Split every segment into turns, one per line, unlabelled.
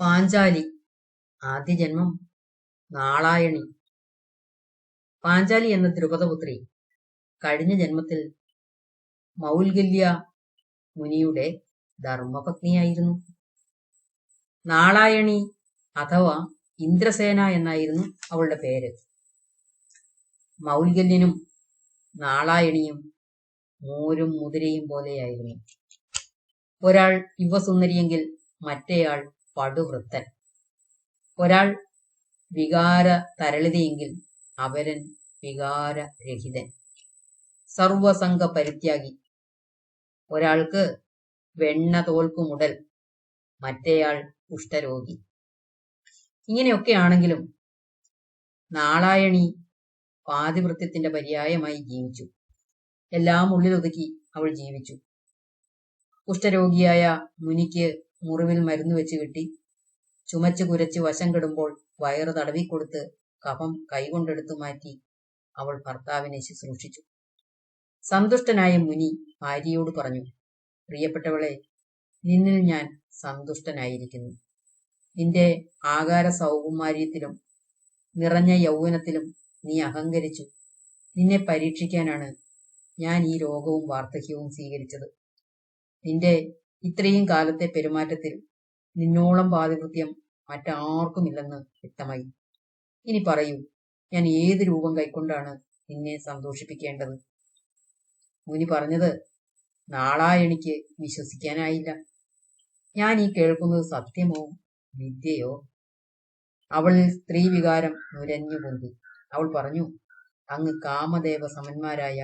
പാഞ്ചാലി. ആദ്യ ജന്മം നാളായണി. പാഞ്ചാലി എന്ന ദ്രുപദപുത്രി കഴിഞ്ഞ ജന്മത്തിൽ മൗൽഗല്യ മുനിയുടെ ധർമ്മപത്നിയായിരുന്നു. നാളായണി അഥവാ ഇന്ദ്രസേന എന്നായിരുന്നു അവളുടെ പേര്. മൗൽഗല്യനും നാളായണിയും മോരും മുതിരയും പോലെയായിരുന്നു. ഒരാൾ യുവസുന്ദരിയെങ്കിൽ മറ്റേയാൾ പടുവൃത്തൻ. ഒരാൾ വികാര തരളിതയെങ്കിൽ അവരൻ വികാരരഹിതൻ. സർവസംഘ പരിത്യാഗി ഒരാൾക്ക് വെണ്ണ തോൽക്കുമുടൽ മറ്റേയാൾ കുഷ്ഠരോഗി. ഇങ്ങനെയൊക്കെയാണെങ്കിലും നാളായണി പാതിവൃത്യത്തിന്റെ പര്യായമായി ജീവിച്ചു. എല്ലാം ഉള്ളിലൊതുക്കി അവൾ ജീവിച്ചു. കുഷ്ഠരോഗിയായ മുനിക്ക് മുറിവിൽ മരുന്ന് വെച്ച് കിട്ടി ചുമച്ച് കുരച്ച് വശം കെടുമ്പോൾ വയറ് തടവിക്കൊടുത്ത് കഫം കൈകൊണ്ടെടുത്തു മാറ്റി അവൾ ഭർത്താവിനെ ശുശ്രൂഷിച്ചു. സന്തുഷ്ടനായ മുനി ഭാര്യയോട് പറഞ്ഞു പ്രിയപ്പെട്ടവളെ നിന്നിൽ ഞാൻ സന്തുഷ്ടനായിരിക്കുന്നു. നിന്റെ ആകാര സൗകുമാര്യത്തിലും നിറഞ്ഞ യൗവനത്തിലും നീ അഹങ്കരിച്ചു. നിന്നെ പരീക്ഷിക്കാനാണ് ഞാൻ ഈ രോഗവും വാർദ്ധക്യവും സ്വീകരിച്ചത്. നിന്റെ ഇത്രയും കാലത്തെ പെരുമാറ്റത്തിൽ നിന്നോളം പാതിവൃത്യം മറ്റാർക്കുമില്ലെന്ന് വ്യക്തമായി. ഇനി പറയൂ ഞാൻ ഏത് രൂപം കൈക്കൊണ്ടാണ് നിന്നെ സന്തോഷിപ്പിക്കേണ്ടത്? മുനി പറഞ്ഞത് നാളായണിക്ക് വിശ്വസിക്കാനായില്ല. ഞാൻ ഈ കേൾക്കുന്നത് സത്യമോ വിദ്യയോ അവളിൽ സ്ത്രീ വികാരം നുരഞ്ഞു പൊന്തി. അവൾ പറഞ്ഞു അങ്ങ് കാമദേവ സമന്മാരായ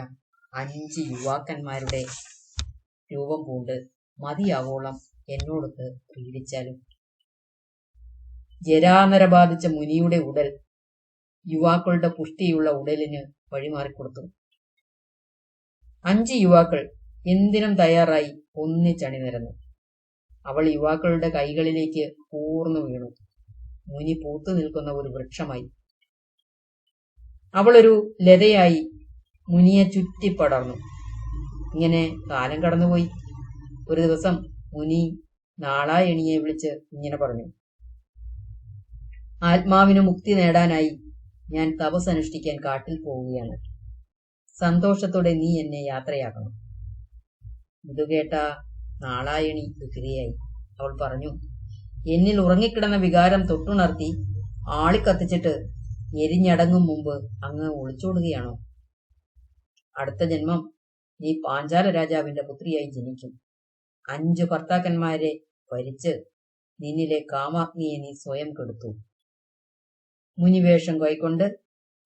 അഞ്ച് യുവാക്കന്മാരുടെ രൂപം പൂണ്ട്. മതിയാവോളം എന്നോടൊത്ത് പ്രീതിച്ചാലും. ജരാനര ബാധിച്ച മുനിയുടെ ഉടൽ യുവാക്കളുടെ പുഷ്ടിയുള്ള ഉടലിന് വഴിമാറിക്കൊടുത്തു. അഞ്ച് യുവാക്കൾ എന്തിനും തയ്യാറായി ഒന്നിച്ചണി നിരന്നു. അവൾ യുവാക്കളുടെ കൈകളിലേക്ക് പൂർന്നു വീണു. മുനി പൂത്തു നിൽക്കുന്ന ഒരു വൃക്ഷമായി. അവളൊരു ലതയായി മുനിയെ ചുറ്റിപ്പടർന്നു. ഇങ്ങനെ കാലം കടന്നുപോയി. ഒരു ദിവസം മുനി നാളായണിയെ വിളിച്ച് ഇങ്ങനെ പറഞ്ഞു. ആത്മാവിന് മുക്തി നേടാനായി ഞാൻ തപസ് അനുഷ്ഠിക്കാൻ കാട്ടിൽ പോവുകയാണ്. സന്തോഷത്തോടെ നീ എന്നെ യാത്രയാക്കണം. ഇത് കേട്ട നാളായണി ദുഃഖിതയായി. അവൾ പറഞ്ഞു എന്നിൽ ഉറങ്ങിക്കിടന്ന വികാരം തൊട്ടുണർത്തി ആളിക്കത്തിച്ചിട്ട് എരിഞ്ഞടങ്ങും മുമ്പ് അങ്ങ് ഒളിച്ചോടുകയാണോ? അടുത്ത ജന്മം നീ പാഞ്ചാല രാജാവിന്റെ പുത്രിയായി ജനിക്കും. അഞ്ചു ഭർത്താക്കന്മാരെ ഭരിച്ച് നിന്നിലെ കാമാഗ്നിയെ നീ സ്വയം കെടുത്തു. മുനിവേഷം കൈക്കൊണ്ട്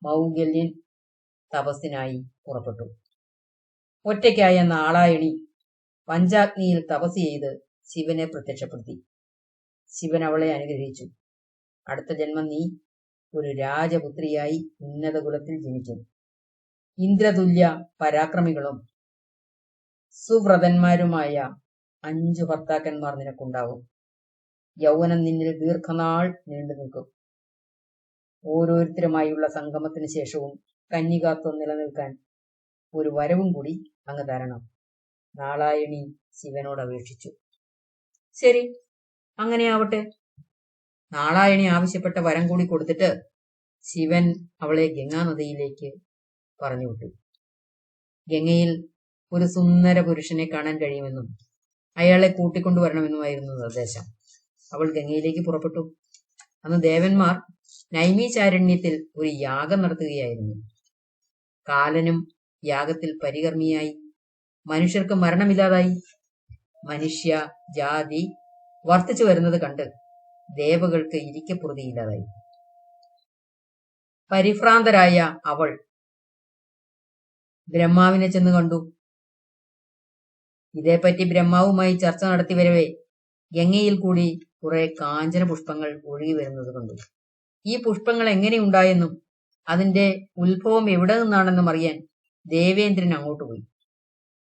മൗഗല്യൻ തപസ്സിനായി പുറപ്പെട്ടു. ഒറ്റയ്ക്കായ നാളായണി പഞ്ചാഗ്നിയിൽ തപസ് ചെയ്ത് ശിവനെ പ്രത്യക്ഷപ്പെടുത്തി. ശിവൻ അവളെ അനുഗ്രഹിച്ചു. അടുത്ത ജന്മം നീ ഒരു രാജപുത്രിയായി ഉന്നത കുലത്തിൽ ജനിക്കും. ഇന്ദ്രതുല്യ പരാക്രമികളും സുവ്രതന്മാരുമായ അഞ്ചു ഭർത്താക്കന്മാർ നിനക്കുണ്ടാവും. യൗവനം നിന്നിൽ ദീർഘനാൾ നീണ്ടു നിൽക്കും. ഓരോരുത്തരുമായുള്ള സംഗമത്തിന് ശേഷവും കന്യകാത്വം നിലനിൽക്കാൻ ഒരു വരവും കൂടി അങ്ങ് തരണം. നാളായണി ശിവനോട് അപേക്ഷിച്ചു. ശരി അങ്ങനെയാവട്ടെ നാളായണി ആവശ്യപ്പെട്ട വരം കൂടി കൊടുത്തിട്ട് ശിവൻ അവളെ ഗംഗാനദിയിലേക്ക് പറഞ്ഞുവിട്ടു ഗംഗയിൽ ഒരു സുന്ദര പുരുഷനെ കാണാൻ കഴിയുമെന്നും അയാളെ കൂട്ടിക്കൊണ്ടുവരണമെന്നുമായിരുന്നു നിർദ്ദേശം. അവൾ ഗംഗയിലേക്ക് പുറപ്പെട്ടു. അന്ന് ദേവന്മാർ നൈമീചാരണ്യത്തിൽ ഒരു യാഗം നടത്തുകയായിരുന്നു. കാലനും യാഗത്തിൽ പരികർമ്മിയായി. മനുഷ്യർക്ക് മരണമില്ലാതായി. മനുഷ്യ ജാതി വർദ്ധിച്ചു വരുന്നത് കണ്ട് ദേവകൾക്ക് ഇരിക്കപ്പുറതിയില്ലാതായി പരിഭ്രാന്തരായ അവൾ ബ്രഹ്മാവിനെ ചെന്ന് കണ്ടു. ഇതേപ്പറ്റി ബ്രഹ്മാവുമായി ചർച്ച നടത്തി വരവേ ഗംഗയിൽ കൂടി കുറെ കാഞ്ചന പുഷ്പങ്ങൾ ഒഴുകി വരുന്നത് കണ്ടു. ഈ പുഷ്പങ്ങൾ എങ്ങനെയുണ്ടായെന്നും അതിന്റെ ഉത്ഭവം എവിടെ നിന്നാണെന്നും അറിയാൻ ദേവേന്ദ്രൻ അങ്ങോട്ട് പോയി.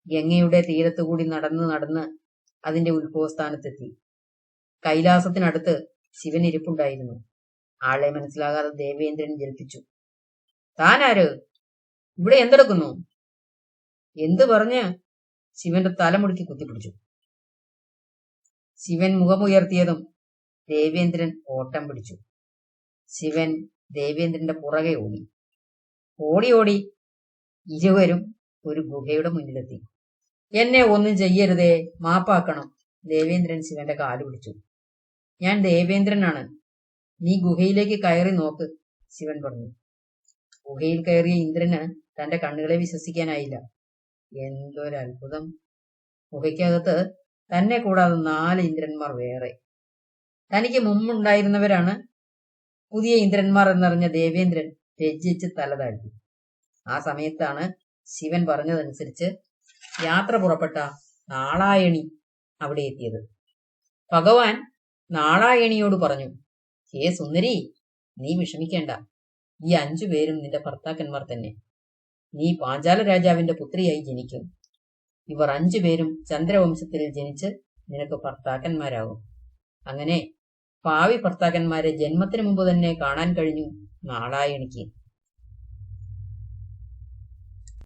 ഗംഗയുടെ തീരത്തുകൂടി നടന്ന് നടന്ന് അതിന്റെ ഉത്ഭവസ്ഥാനത്തെത്തി. കൈലാസത്തിനടുത്ത് ശിവൻ ഇരിപ്പുണ്ടായിരുന്നു. ആളെ മനസ്സിലാകാതെ ദേവേന്ദ്രൻ ജൽപ്പിച്ചു താനാര് ഇവിടെ എന്തെടുക്കുന്നു? എന്തു പറഞ്ഞ് ശിവന്റെ തലമുടുക്കി കുത്തിപ്പിടിച്ചു. ശിവൻ മുഖമുയർത്തിയതും ദേവേന്ദ്രൻ ഓട്ടം പിടിച്ചു. ശിവൻ ദേവേന്ദ്രന്റെ പുറകെ ഓടി. ഓടി ഓടി ഇരുവരും ഒരു ഗുഹയുടെ മുന്നിലെത്തി. എന്നെ ഒന്നും ചെയ്യരുതേ മാപ്പാക്കണം ദേവേന്ദ്രൻ ശിവന്റെ കാൽ പിടിച്ചു. ഞാൻ ദേവേന്ദ്രനാണ്. നീ ഗുഹയിലേക്ക് കയറി നോക്ക് ശിവൻ പറഞ്ഞു. ഗുഹയിൽ കയറിയ ഇന്ദ്രന് തന്റെ കണ്ണുകളെ വിശ്വസിക്കാനായില്ല. എന്തൊരു അത്ഭുതം ഗുഹയ്ക്കകത്ത് തന്നെ കൂടാതെ നാല് ഇന്ദ്രന്മാർ വേറെ. തനിക്ക് മുമ്പുണ്ടായിരുന്നവരാണ് പുതിയ ഇന്ദ്രന്മാർ എന്നറിഞ്ഞ ദേവേന്ദ്രൻ ലജ്ജിച്ച് തലതാഴ്ത്തി ആ സമയത്താണ് ശിവൻ പറഞ്ഞതനുസരിച്ച് യാത്ര പുറപ്പെട്ട നാളായണി അവിടെ എത്തിയത്. ഭഗവാൻ നാളായണിയോട് പറഞ്ഞു ഹേ സുന്ദരി നീ വിഷമിക്കേണ്ട. ഈ അഞ്ചു പേരും നിന്റെ ഭർത്താക്കന്മാർ തന്നെ. നീ പാഞ്ചാല രാജാവിന്റെ പുത്രിയായി ജനിക്കും. ഇവർ അഞ്ചു പേരും ചന്ദ്രവംശത്തിൽ ജനിച്ച് നിനക്ക് ഭർത്താക്കന്മാരാകും അങ്ങനെ ഭാവി ഭർത്താക്കന്മാരെ ജന്മത്തിനു മുമ്പ് തന്നെ കാണാൻ കഴിഞ്ഞു നാളായണിക്ക്